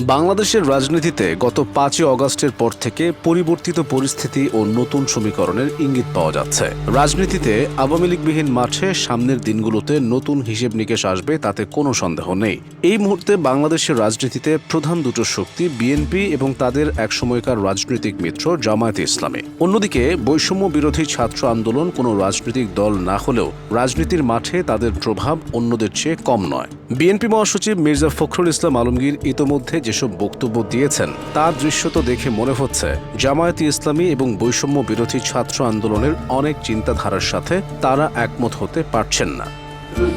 বাংলাদেশের রাজনীতিতে গত পাঁচই অগস্টের পর থেকে পরিবর্তিত পরিস্থিতি ও নতুন সমীকরণের ইঙ্গিত পাওয়া যাচ্ছে। রাজনীতিতে আওয়ামী লীগবিহীন মাঠে সামনের দিনগুলোতে নতুন হিসেব নিকেশ আসবে তাতে কোনো সন্দেহ নেই। এই মুহূর্তে বাংলাদেশের রাজনীতিতে প্রধান দুটো শক্তি বিএনপি এবং তাদের একসময়কার রাজনৈতিক মিত্র জামায়াতে ইসলামী। অন্যদিকে বৈষম্য বিরোধী ছাত্র আন্দোলন কোনো রাজনৈতিক দল না হলেও রাজনীতির মাঠে তাদের প্রভাব অন্যদের চেয়ে কম নয়। বিএনপি মহাসচিব মির্জা ফখরুল ইসলাম আলমগীর ইতোমধ্যে যেসব বক্তব্য দিয়েছেন, তার দৃশ্য তো দেখে মনে হচ্ছে, জামায়াতে ইসলামী এবং বৈষম্য বিরোধী ছাত্র আন্দোলনের অনেক চিন্তাধারার সাথে তারা একমত হতে পারছেন না।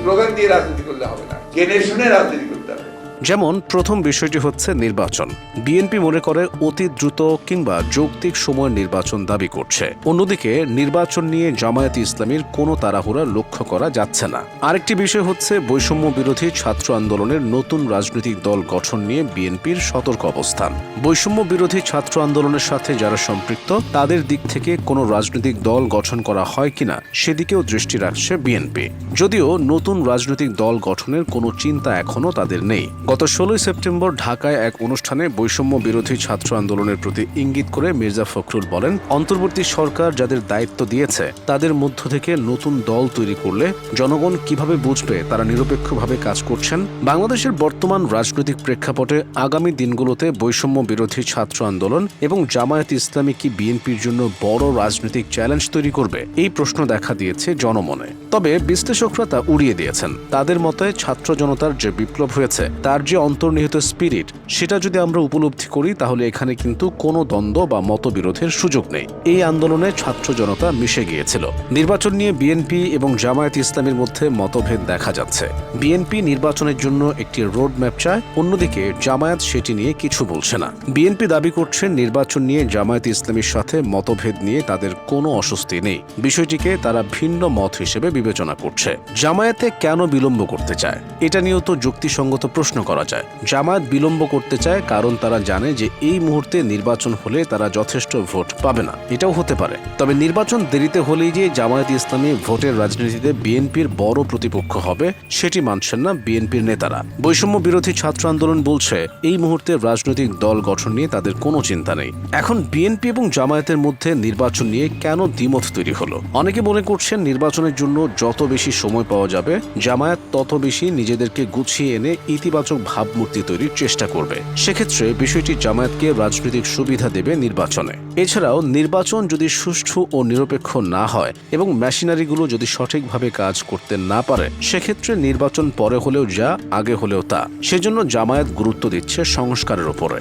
স্লোগান দিয়ে রাজনীতি করলে হবে না। জেনে শুনে রাজনীতি যেমন প্রথম বিষয়টি হচ্ছে নির্বাচন। বিএনপি মনে করে অতি দ্রুত কিংবা যৌক্তিক সময় নির্বাচন দাবি করছে। অন্যদিকে নির্বাচন নিয়ে জামায়াত ইসলামীর কোনো তাড়াহুড়া লক্ষ্য করা যাচ্ছে না। আরেকটি বিষয় হচ্ছে বৈষম্য বিরোধী ছাত্র আন্দোলনের নতুন রাজনৈতিক দল গঠন নিয়ে বিএনপির সতর্ক অবস্থান। বৈষম্য বিরোধী ছাত্র আন্দোলনের সাথে যারা সম্পৃক্ত, তাদের দিক থেকে কোনো রাজনৈতিক দল গঠন করা হয় কিনা, সেদিকেও দৃষ্টি রাখছে বিএনপি। যদিও নতুন রাজনৈতিক দল গঠনের কোনো চিন্তা এখনও তাদের নেই। গত ষোলোই সেপ্টেম্বর ঢাকায় এক অনুষ্ঠানে বৈষম্য বিরোধী ছাত্র আন্দোলনের প্রতি ইঙ্গিত করে মির্জা ফখরুল বলেন, অন্তর্বর্তী সরকার যাদের দায়িত্ব দিয়েছে, তাদের মধ্য থেকে নতুন দল তৈরি করলে জনগণ কীভাবে বুঝবে তারা নিরপেক্ষভাবে কাজ করছেন? বাংলাদেশের বর্তমান রাজনৈতিক প্রেক্ষাপটে আগামী দিনগুলোতে বৈষম্য বিরোধী ছাত্র আন্দোলন এবং জামায়াত ইসলামী কি বিএনপির জন্য বড় রাজনৈতিক চ্যালেঞ্জ তৈরি করবে, এই প্রশ্ন দেখা দিয়েছে জনমনে। তবে বিশ্লেষকরা তা উড়িয়ে দিয়েছেন। তাদের মতে ছাত্র জনতার যে বিপ্লব হয়েছে, তার যে অন্তর্নিহিত স্পিরিট সেটা যদি আমরা উপলব্ধি করি, তাহলে এখানে কিন্তু কোনো দ্বন্দ্ব বা মতবিরোধের সুযোগ নেই। এই আন্দোলনে ছাত্র জনতা মিশে গিয়েছিল। নির্বাচন নিয়ে বিএনপি এবং জামায়াত ইসলামের মধ্যে মতভেদ দেখা যাচ্ছে। বিএনপি নির্বাচনের জন্য একটি রোড ম্যাপ চায়, অন্যদিকে জামায়াত সেটি নিয়ে কিছু বলছে না। বিএনপি দাবি করছে নির্বাচন নিয়ে জামায়াত ইসলামের সাথে মতভেদ নিয়ে তাদের কোনো অস্বস্তি নেই। বিষয়টিকে তারা ভিন্ন মত হিসেবে বিবেচনা করছে। জামায়াতে কেন বিলম্ব করতে চায়? এটা নিয়েও তো যুক্তিসঙ্গত প্রশ্ন করা যায়। জামায়াত বিলম্ব করতে চায় কারণ তারা জানে যে এই মুহূর্তে নির্বাচন হলে তারা যথেষ্ট ভোট পাবে না। এটাও হতে পারে। তবে নির্বাচন দেরিতে হলেই যে জামায়াত ইসলামী ভোটের রাজনীতিতে বিএনপির বড় প্রতিপক্ষ হবে, সেটি মানছেন না বিএনপির নেতারা। বৈষম্য বিরোধী ছাত্র আন্দোলন বলছে, এই মুহূর্তে রাজনৈতিক দল গঠন নিয়ে তাদের কোনো চিন্তা নেই। এখন বিএনপি এবং জামায়াতের মধ্যে নির্বাচন নিয়ে কেন দ্বিমত তৈরি হলো? অনেকে মনে করছেন নির্বাচনের জন্য যত বেশি সময় পাওয়া যাবে, জামায়াত তত বেশি নিজেদেরকে গুছিয়ে এনে ইতিবাচক ভাবমূর্তি তৈরির চেষ্টা করবে। সেক্ষেত্রে বিষয়টি জামায়াতকে রাজনৈতিক সুবিধা দেবে নির্বাচনে। এছাড়াও নির্বাচন যদি সুষ্ঠু ও নিরপেক্ষ না হয় এবং মেশিনারিগুলো যদি সঠিকভাবে কাজ করতে না পারে, সেক্ষেত্রে নির্বাচন পরে হলেও যা, আগে হলেও তা। সেজন্য জামায়াত গুরুত্ব দিচ্ছে সংস্কারের উপরে